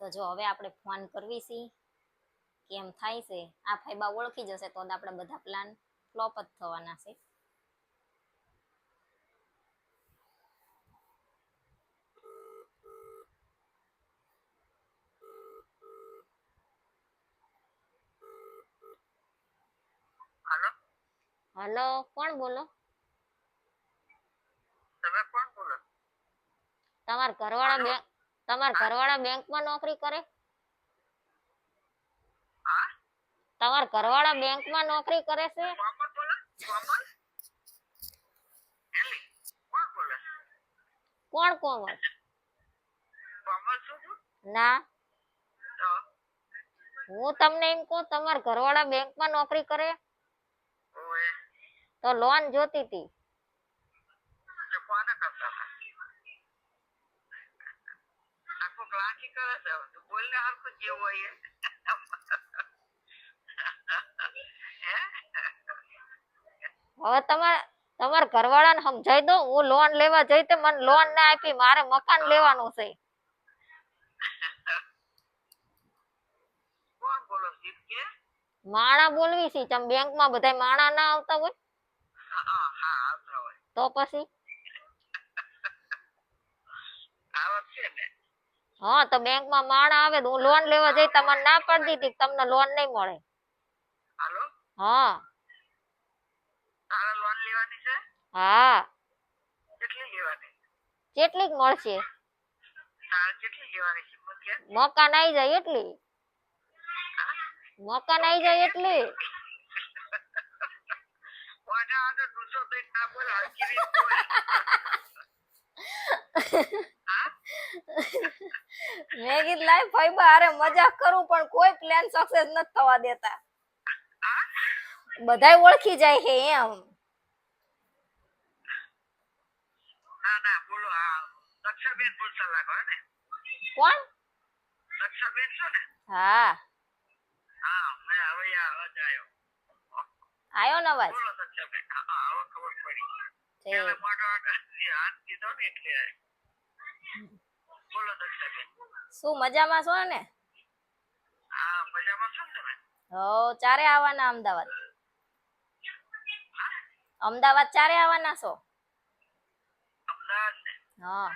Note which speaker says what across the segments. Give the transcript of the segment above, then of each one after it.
Speaker 1: તો જો હવે આપણે ફોન કરવી છે કેમ થાય છે આ ફાયબા ઓળખી જશે તો આપણે બધા પ્લાન ફ્લોપ જ થવાના છે.
Speaker 2: હેલો?
Speaker 1: કોણ બોલો?
Speaker 2: તમે કોણ બોલો?
Speaker 1: તમાર ઘરવાળા બેંક તમાર ઘરવાળા બેંકમાં નોકરી કરે?
Speaker 2: હા?
Speaker 1: તમાર ઘરવાળા બેંકમાં નોકરી કરે છે?
Speaker 2: કોમલ બોલો? કોમલ એલી. કોણ બોલે?
Speaker 1: કોણ કોમલ
Speaker 2: કોમલ શું છું
Speaker 1: ના.
Speaker 2: તો
Speaker 1: હું તમને એમ કહું તમાર ઘરવાળા બેંકમાં નોકરી કરે?
Speaker 2: ઓએ
Speaker 1: તો લોન જોતી હતી
Speaker 2: તો કોને કરતા હતા આખો ગ્લાસી કરે છે હવે તું બોલ ને હરખું જેવું હોય એ. હે
Speaker 1: હવે તમારે તમારા ઘરવાળાને સમજાઈ દો હું લોન લેવા જઈ તો મને લોન ના આપી મારે મકાન લેવાનું છે.
Speaker 2: કોણ બોલો શીખ કે?
Speaker 1: માણા બોલવી છે તમે બેંકમાં બધા માણા ના આવતા હોય?
Speaker 2: હા હા આવતા હોય.
Speaker 1: તો પછી
Speaker 2: આવક છે ને
Speaker 1: હા તો બેંકમાં માણા આવે તો હું લોન લેવા જઈ તમને ના પાડી દીધી તમને લોન નહીં મળે.
Speaker 2: હાલો?
Speaker 1: હા.
Speaker 2: તારે લોન લેવાની છે?
Speaker 1: હા.
Speaker 2: કેટલી લેવાની?
Speaker 1: કેટલીક મળશે?
Speaker 2: તારે કેટલી લેવાની છે?
Speaker 1: મકાન આવી જાય એટલી. મકાન આવી જાય એટલી.
Speaker 2: આગળ ના બોલ બોલ
Speaker 1: મેં કીધું લાઈ ફાઈબા અરે મજાક કરું પણ કોઈ પ્લાન સક્સેસ નથી થવા દેતા. બધાય ઓળખી જાય છે એમ.
Speaker 2: ના ના બોલો આ દક્ષાબેન બોલતા લાગો ને?
Speaker 1: કોણ?
Speaker 2: દક્ષાબેન છો ને?
Speaker 1: હા.
Speaker 2: હા મેં હવે આ અવાજ આવ્યો
Speaker 1: આવ્યો ને અવાજ?
Speaker 2: બોલો દક્ષાબેન હા હવે ખબર પડી.
Speaker 1: છે.
Speaker 2: પેલા મોટો હાથ દીધો ને એટલે બોલો દક્ષાબેન
Speaker 1: શું મજામાં છો ને?
Speaker 2: હા મજામાં છો તમે?
Speaker 1: હો ચારે આવવાના અમદાવાદ. અમદાવાદ ચારે આવવાના છો? હા.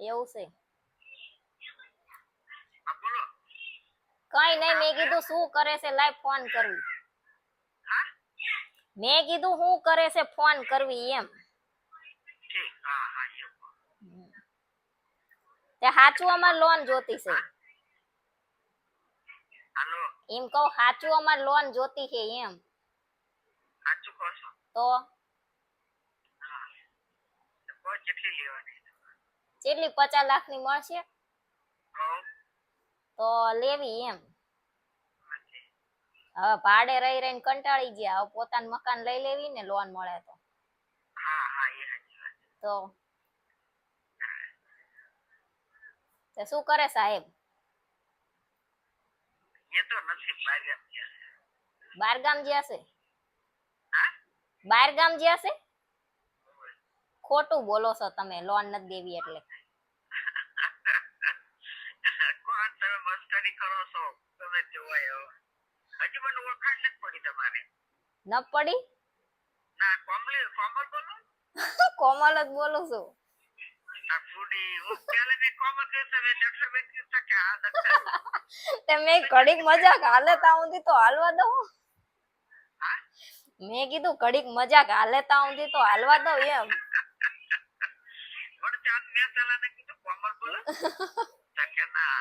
Speaker 1: એવું છે. કઈ નઈ મેં કીધું શું કરે છે લાઈવ ફોન કરવી. મેં કીધું શું કરે છે ફોન કરવી એમ
Speaker 2: ઠીક હા હા એ
Speaker 1: તે સાચું અમાર લોન જોતી છે.
Speaker 2: હાલો.
Speaker 1: એમ કહું સાચું અમાર લોન જોતી છે એમ.
Speaker 2: સાચું કહો છો?
Speaker 1: તો?
Speaker 2: કેટલી લેવાની?
Speaker 1: કેટલી પચાસ લાખની મળશે તો લેવી એમ. હવે ભાડે રહી રહીને કંટાળી ગયા. હવે પોતાનું મકાન લઈ લેવી ને લોન મળે તો. તો? તે શું કરે સાહેબ?
Speaker 2: એ તો નથી ભાગ્યા છે.
Speaker 1: બારગામ જ્યાં છે? બારગામ જ્યાં છે? ખોટું બોલો છો તમે લોન નથી દેવી એટલે.
Speaker 2: કોણ તમે મસ્કરી કરો છો? તમે જોવાય હજી મને ઓળખાણ નથી પડી તમારી.
Speaker 1: ન પડી?
Speaker 2: ના કોમલી કોમલ બોલો?
Speaker 1: કોમલ જ બોલું છું.
Speaker 2: ફૂડી હું પહેલે તમે દક્ષાબેન કીધું કે આ દક્ષા
Speaker 1: તે મેં ઘડીક મજાક હાલે તા તો હાલવા દઉં. મેં કીધું કડીક મજાક હાલે તા તો હાલવા દઉં એમ.
Speaker 2: મેં કીધું કોમર બોલો. કે ના.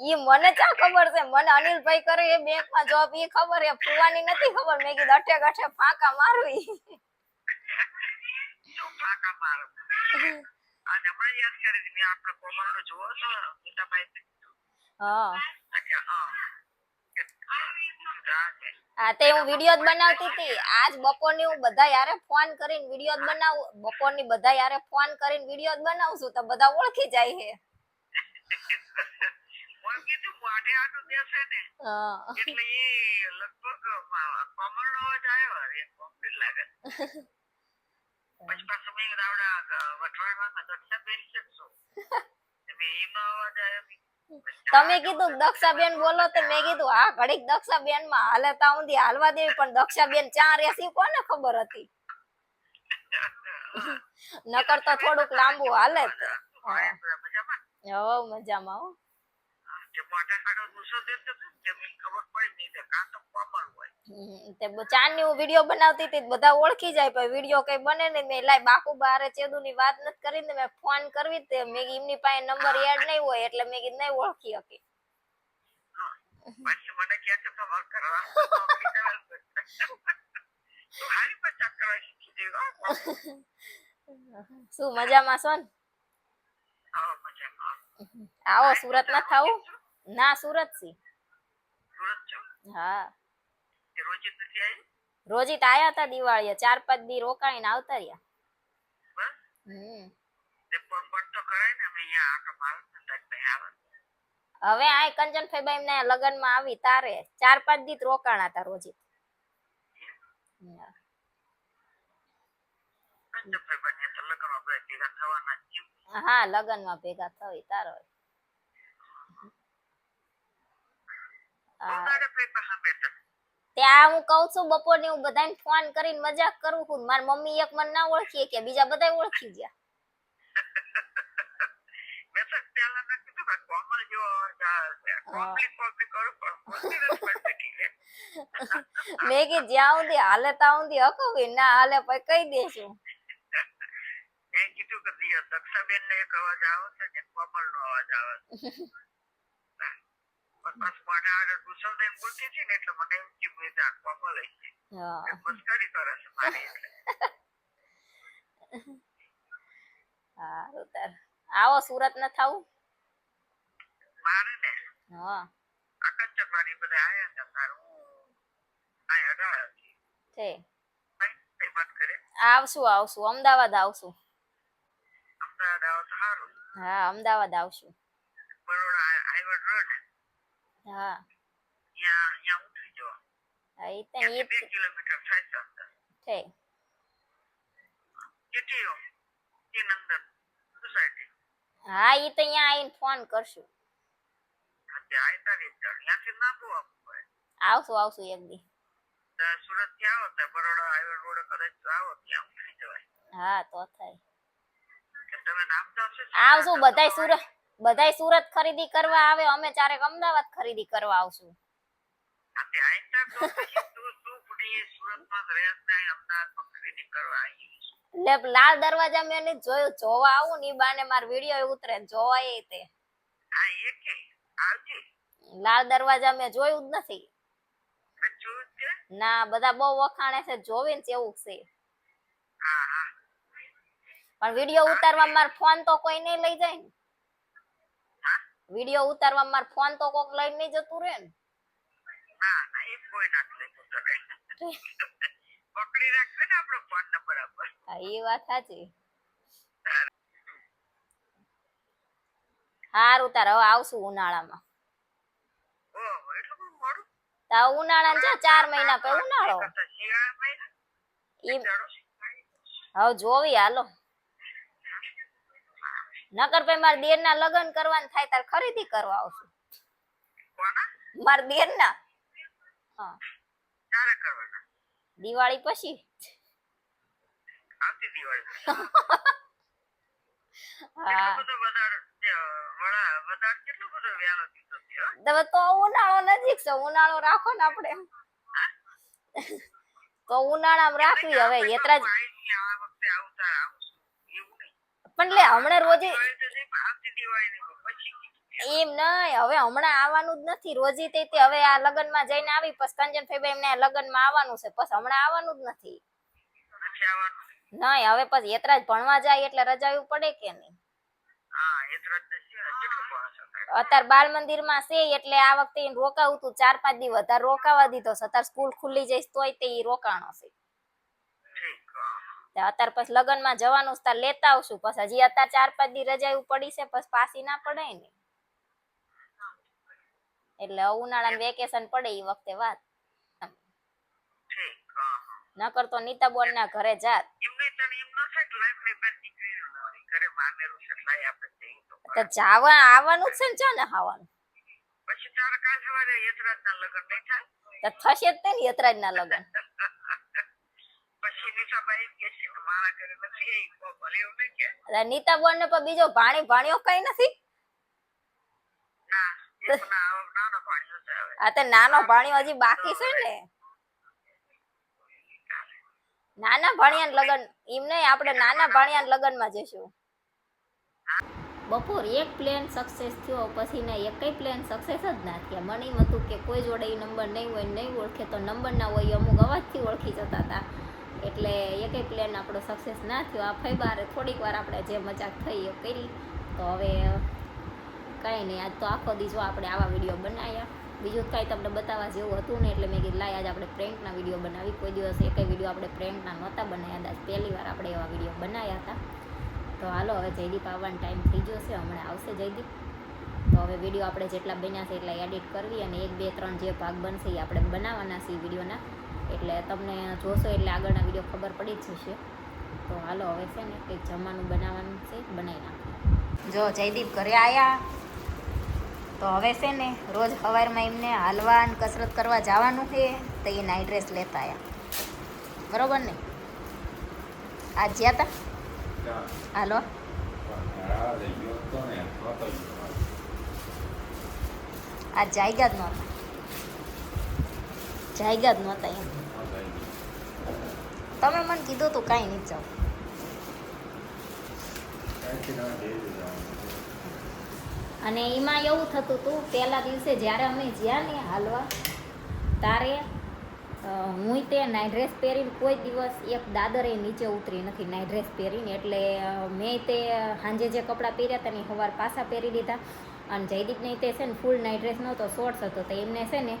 Speaker 1: ઈ મને ચા ખબર છે? મને અનિલભાઈ કરે એ બેંકમાં જોબ ઈ ખબર છે. ફુવાની નથી ખબર. મેં કીધું અઠે ગઠે ફાંકા
Speaker 2: મારો આજે હમણાં યાદ કરી હતી મેં આપણે કોમલનું જોવો છો મીઠાભાઈ ને
Speaker 1: હા.
Speaker 2: હા
Speaker 1: તે હું વીડિયો જ બનાવતી હતી. આજ બપોરની હું બધા યારે ફોન કરીને વીડિયો જ બનાવું બપોરની બધા યારે ફોન કરીને વીડિયો જ બનાવું છું તો બધા ઓળખી જાય
Speaker 2: હે મોઢે દેશે ને.
Speaker 1: હા.
Speaker 2: એટલે એ લગભગ કોમળ નો અવાજ આવ્યો અરે કોમ્પ્લીટ લાગે. પછી પાછું મેં રાવડા આવડા વટવાણમાં દક્ષા બેસી શકશો એમાં અવાજ આવ્યો
Speaker 1: તમે કીધું કે દક્ષાબેન બોલો તો મેં કીધું હા ઘડીક દક્ષાબેનમાં હાલે તા ઊંધી હાલવા દેવી. પણ દક્ષાબેન ચા રેસી કોને ખબર હતી? નકર તો થોડુંક લાંબુ હાલે હો.
Speaker 2: મજામાં
Speaker 1: હો.
Speaker 2: મોઢે કાઢો ગુસ્સો દેતો મને ખબર પડી નહીં કાં તો કોમળ હોય.
Speaker 1: તે ચાંદની હું વીડિયો બનાવતી હતી બધા ઓળખી જાય પણ વીડિયો કઈ બને નહીં. મેં લાય બાકુ બારે ચેદુ ની વાત નથી કરી ને મેં ફોન કરવી તે. મેં એમની પાસે નંબર એડ નહીં હોય એટલે મેં કીધું નહીં ઓળખી
Speaker 2: દેવા
Speaker 1: શું મજામાં છો ને? આવો સુરત ના થાવું ના
Speaker 2: સુરતથી
Speaker 1: હા.
Speaker 2: તે રોજ નથી આવી
Speaker 1: આયા હતા દિવાળીએ ચાર પાંચ દી રોકાઈને આવતા રહ્યા.
Speaker 2: બસ?
Speaker 1: હમ.
Speaker 2: તે પણ પણ તો કરાય ને લગ્ન અહીંયા આટો મારો ને તારી પાસે આવે
Speaker 1: હવે આ કંચનભાઈ તારે ચાર પાંચ દી જ રોકાણા હતા રોજી. હા.
Speaker 2: લગ્ન લગનમાં ભેગા
Speaker 1: થઈ તારો હા. ત્યાં હું કઉ છું બપોરની હું બધાને ફોન કરીને મજાક કરું છું મારી મમ્મી એક મને ના ઓળખી કે બીજા બધા ઓળખી ગયા.
Speaker 2: મેં કે
Speaker 1: જ્યાં સુધી હાલે ત્યાં સુધી હકવી ના હાલે પછી કહી દેશું.
Speaker 2: મેં કીધું કે દક્ષાબેન ને એક અવાજ આવે છે ને કોમલ નો અવાજ આવે છે. બસ મને આગળ ગુસ્સો થઈને બોલતી હતી ને એટલે મને એમ થયું આ કોમલ જ છે. મસ્કરી કરે છે મારી એટલે.
Speaker 1: સારું તાર. આવો સુરત ન થાવું?
Speaker 2: મારે ને?
Speaker 1: હા.
Speaker 2: આ કચ્ચરવાડી બધા આયા હતા તાર. હું અઢાર
Speaker 1: છે.
Speaker 2: કઈ કઈ વાત કરે?
Speaker 1: આવશું આવશું. અમદાવાદ આવશું.
Speaker 2: અમદાવાદ આવો સારું
Speaker 1: હા અમદાવાદ આવશું
Speaker 2: બરોડા હાઈવે રોડ ને
Speaker 1: હા
Speaker 2: ત્યાં ત્યાં ઉતરી જવા
Speaker 1: હા ઈ તો
Speaker 2: ત્યાંથી
Speaker 1: ઈ
Speaker 2: બે
Speaker 1: જ
Speaker 2: કિલોમીટર થાય છે
Speaker 1: છે
Speaker 2: કેટલીઓ તીન અંદર સોસાયટી
Speaker 1: હા એ તો અહીંયા આવીને ફોન કરશું
Speaker 2: ત્યાં ત્યાંથી ના બહુ આપવું
Speaker 1: આવશું આવશું એક દી
Speaker 2: સુરતથી આવો તો બરોડા હાઈવે રોડ કદાચ આવો ત્યાં ઉતરી જવાય
Speaker 1: હા તો થાય
Speaker 2: તમે નામ જ.
Speaker 1: આવશું બધાય સુરત બધાય સુરત ખરીદી કરવા આવે અમે ચારેક અમદાવાદ ખરીદી કરવા આવશું. લાલ દરવાજા મેં જોયું જોવા આવું ની બાને માર વીડિયો ઉતરે જોવા એ તે. લાલ દરવાજા મેં જોયું જ નથી. ના બધા બહુ વખાણે છે જોવીને એવું છે. પણ વિડિયો ઉતારવા માર ફોન તો કોઈ નહીં લઈ જાય ને. વીડિયો ઉતારવા માર ફોન તો કોક લઈને નહીં જતું રહે ને
Speaker 2: એ કોઈ ના લઈ પકડી રાખશે ને આપણો ફોન નંબર આપવા
Speaker 1: હા એ વાત સાચી હારું તાર હવે આવશું ઉનાળામાં તા ઉનાળા છે ચાર મહિના પછી ઉનાળો હવે જોવી હાલો નકર પછી મારા દેર ના લગ્ન કરવાનું થાય તાર ખરીદી કરવા આવશું. મારા દેર ના હા દિવાળી પછી.
Speaker 2: આવતી દિવાળી
Speaker 1: હા. તો ઉનાળો નજીક છે ઉનાળો રાખો ને આપણે. તો ઉનાળામાં રાખવી હવે યત્રા જ-
Speaker 2: આઈ નહીં, આ વખતે આવતા આવશું એવું નહીં
Speaker 1: પણ લે હમણાં રોજે. એમ નહીં હવે હમણાં આવવાનું જ નથી. રોજી તે હવે આ લગ્નમાં જઈને આવી પછી કંચનભાઈ એમને લગ્નમાં આવવાનું છે. પછી હમણાં આવવાનું જ નથી. નહીં હવે પછી યત્રાજ ભણવા જાય એટલે રજાયું પડે કે નહીં? અત્યારે બાલ મંદિરમાં છે એટલે આ વખતે રોકાવું તું ચાર પાંચ દી વધારે રોકાવા દીધો છે. અત્યારે સ્કૂલ ખુલ્લી જઈશ તોય તે રોકાણો છે. અત્યારે પછી લગ્નમાં જવાનું તાર લેતા આવશું. પછી હજી અત્યારે ચાર પાંચ દી રજાયું પડી છે પછી પાછી ના પડે ને. એટલે ઉનાળાનું વેકેશન પડે એ વખતે વાત. નકર તો નીતાબોન ના ઘરે જાત.
Speaker 2: એમને તને એમ ન ઘરે જઈએ તો.
Speaker 1: જાવા આવવાનું છે ને ચાને ખાવાનું?
Speaker 2: પછી તારે કાલ સવારે યશરાજના લગ્ન નહીં થાય?
Speaker 1: તો થશે જ તે ને યતરાજ ના લગન.
Speaker 2: પછી કે છે મારા ઘરે નથી આવી તો ભલે એવું નહીં કે.
Speaker 1: એટલે નીતાબોન ને પણ બીજો ભાણી ભાણ્યો કઈ નથી?
Speaker 2: ના એક ના નાનો પાણી છે હવે.
Speaker 1: આ તો નાનો ભાણ્યો હજી બાકી છે ને? નાના ભાણિયા લગન એમ નહીં આપણે નાના ભાણિયા લગનમાં જઈશું. બપોર એક પ્લેન સક્સેસ થયો પછી ને એકય પ્લેન સક્સેસ જ ના થયા. મને એમ હતું કે કોઈ જોડે એ નંબર નહીં હોય નહીં ઓળખે તો નંબર ના હોય અમુક અવાજથી ઓળખી જતા હતા. એટલે એકય પ્લેન આપણો સક્સેસ ના થયો. આ ફૈબારે થોડીક વાર આપણે જે મજાક થઈ એ કરી. તો હવે કાંઈ નહીં, આજ તો આખો દીજો આપણે આવા વીડિયો બનાવ્યા. બીજું કાંઈ તમને બતાવવા જેવું હતું ને એટલે મેં કીધું, લાય, આજ આપણે પ્રેન્કના વીડિયો બનાવી. કોઈ દિવસ એક વીડિયો આપણે પ્રેન્કના નહોતા બનાવ્યા. હતા પહેલી વાર આપણે એવા વીડિયો બનાવ્યા હતા. તો હાલો, હવે જયદીપ આવવાનો ટાઈમ થઈ ગયો છે. હમણાં આવશે જયદીપ. તો હવે વીડિયો આપણે જેટલા બન્યા છે એટલા એડિટ કરવી અને એક, બે, ત્રણ જે ભાગ બનશે એ આપણે બનાવવાના છે વિડીયોના એટલે તમને જોશો એટલે આગળના વીડિયો ખબર પડી જ જશે. તો હાલો હવે છે ને કંઈક જમવાનું બનાવવાનું છે બનાવી નાખીએ. જો જયદીપ ઘરે આવ્યા તો હવે છે ને રોજ સવારમાં એમને હાલવા અને કસરત કરવા જવાનું છે તો એ નાઇટ ડ્રેસ લેતા આવ્યા બરોબર ને? આજ જ્યાં હતા હાલો. આજ જાયગા જ નહોતા. જાયગા જ નહોતા એમ. તમે મને કીધું તું કાંઈ નહીં જાઉં. અને એમાં એવું થતું હતું પહેલા દિવસે જ્યારે અમે જ્યાં ને હાલવા, તારે હું તે નાઇટ ડ્રેસ પહેરીને કોઈ દિવસ એક દાદરે નીચે ઉતરી નથી નાઇટ ડ્રેસ પહેરીને. એટલે મેં તે સાંજે જે કપડાં પહેર્યા હતા ને સવાર પાછા પહેરી લીધા અને જયદીપને તે છે ને ફૂલ નાઇટ ડ્રેસ નહોતો શોર્ટ્સ હતો. તો એમને છે ને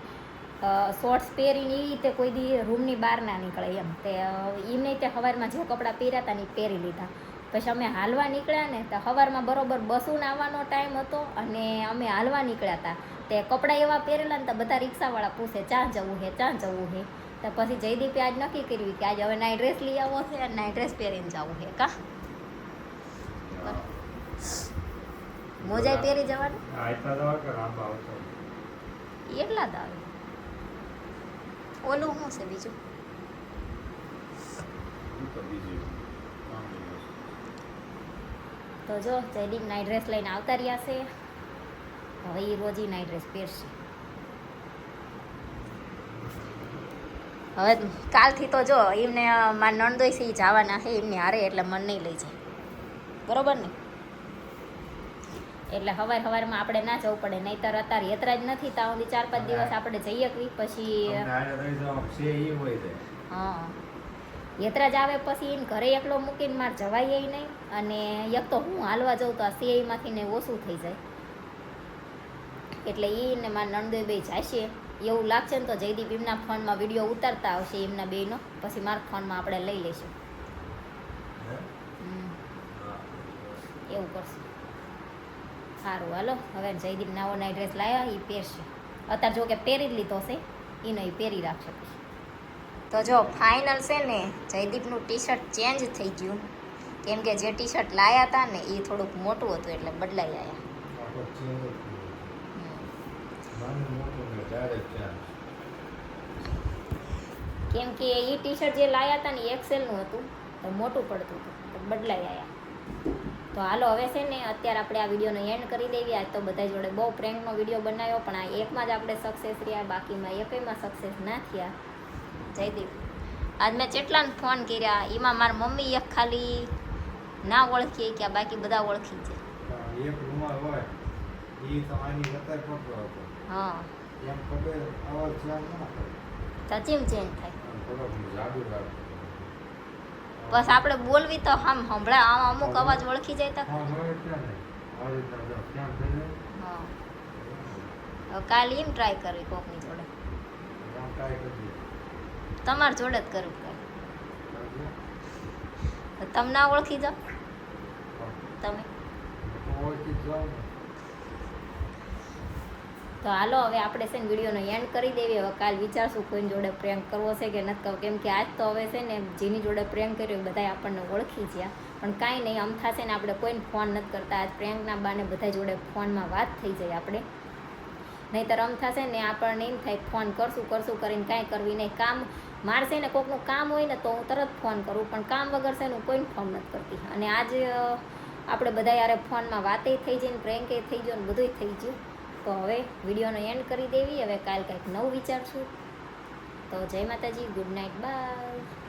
Speaker 1: શોર્ટ્સ પહેરીને એ રીતે કોઈ દી રૂમની બહાર ના નીકળે એમ. તે એમને તે સવારમાં જે કપડાં પહેર્યા હતા ને એ પહેરી લીધા. પછી અમે હાલવા નીકળ્યા ને તો સવારમાં બરોબર બસું આવવાનો ટાઈમ હતો અને અમે હાલવા નીકળ્યા હતા તે કપડાં એવા પહેરેલા ને તો બધા રિક્ષાવાળા પૂછે ચા જવું હે ચા જવું હે? તો પછી જયદીપે આજ નક્કી કર્યું કે આજે હવે નાઇટ ડ્રેસ લઈ આવો છે અને નાઇટ ડ્રેસ પહેરીને જવું હે કા? મોજાય પહેરી જવાનું? એટલા જ આવે. ઓલું શું છે બીજું? તો જો, જયદીપ નાઇટ ડ્રેસ લઈને આવતા રહ્યા છે. હવે એ રોજ નાઇટ ડ્રેસ પહેરશે. હવે કાલથી તો જો, એમને, મારા નણદોઈ છે એ જવાના છે, એમની હારે એટલે મન નહીં લઈ જાય. બરોબર ને? એટલે હવાર હવારમાં આપણે ના જવું પડે નહીતર અત્યારે યાત્રા જ નથી ત્યાં સુધી ચાર પાંચ દિવસ આપણે જઈએ કવી પછી હા. યતરાજ આવે પછી એને ઘરે એકલો મૂકીને મારે જવાય નહીં અને એક તો હું હાલવા જાઉં તો આ સીઆઈમાંથી ને ઓછું થઈ જાય. એટલે એ ને મારા નણદોઈ બે જાશે એવું લાગશે ને તો જયદીપ એમના ફોનમાં વીડિયો ઉતારતા આવશે એમના બેનો પછી મારા ફોનમાં આપણે લઈ લઈશું. હમ, એવું કરશું. સારું હાલો. હવે જયદીપ નવો નાઈ ડ્રેસ લાવ્યા એ પહેરશે. અત્યારે જો કે પહેરી જ લીધો છે એનો એ પહેરી રાખશે. તો જો ફાઇનલ છે ને જયદીપનું ટી શર્ટ ચેન્જ થઈ ગયું. કેમ કે જે ટી શર્ટ લાયા હતા ને એ થોડુંક મોટું હતું એટલે બદલાઈ આવ્યા કેમ કે એ ટી શર્ટ જે લાયા હતા ને એ એક્સેલનું હતું તો મોટું પડતું હતું તો બદલાઈ આવ્યા તો હાલો હવે છે ને અત્યારે આપણે આ વિડીયોનો એન્ડ કરી દેવી. આજ તો બધા જોડે બહુ પ્રેન્કનો વીડિયો બનાવ્યો પણ આ એકમાં જ આપણે સક્સેસ રહ્યા બાકીમાં એકમાં સક્સેસ ના થયા. જયદીપ આજ મેં કેટલાને ફોન કર્યા એમાં મારી મમ્મી એક ખાલી ના ઓળખી કે બાકી બધા ઓળખી છે.
Speaker 3: એક રૂમાલ હોય એ તમારી વધારે પકડો
Speaker 1: હા.
Speaker 3: એમ ખબર અવાજ ધ્યાન ના કરે
Speaker 1: સચિમ ચેન્જ થાય.
Speaker 3: રાખો.
Speaker 1: બસ આપણે બોલવી તો આમ હમણાં આમ અમુક અવાજ ઓળખી જાય તો. કાલે એમ ટ્રાય કરવી કોકની જોડે. તમાર જોડે જ કરવું પડે. તમને ના ઓળખી જાઓ. તમે.
Speaker 3: ઓળખી જાઓ
Speaker 1: તો હાલો, હવે આપણે છે ને વિડીયોનો એન્ડ કરી દેવી. હવે કાલ વિચારશું કોઈની જોડે પ્રેન્ક કરવો છે કે નથી કરવો. કેમ કે આજ તો હવે છે ને જેની જોડે પ્રેન્ક કર્યો બધા આપણને ઓળખી ગયા. પણ કાંઈ નહીં, આમ થશે ને આપણે કોઈને ફોન નથી કરતા. આજ પ્રેન્કના બાને બધા જોડે ફોનમાં વાત થઈ જાય આપણે. નહીંતર આમ થશે ને આપણને એમ થાય ફોન કરશું કરશું કરીને કાંઈ કરવી નહીં. કામ મારશે ને કોકનું કામ હોય ને તો હું તરત ફોન કરું. પણ કામ વગર છે ને કોઈને ફોન નથી કરતી. અને આજ આપણે બધા યારે ફોનમાં વાતે થઈ જાય ને પ્રેન્કે થઈ ગયો ને બધુંય થઈ ગયું. તો હવે વિડીયોનો એન્ડ કરી દેવી. હવે કાલ કંઈક નવું વિચારશું. તો જય માતાજી, ગુડ નાઇટ, બાય.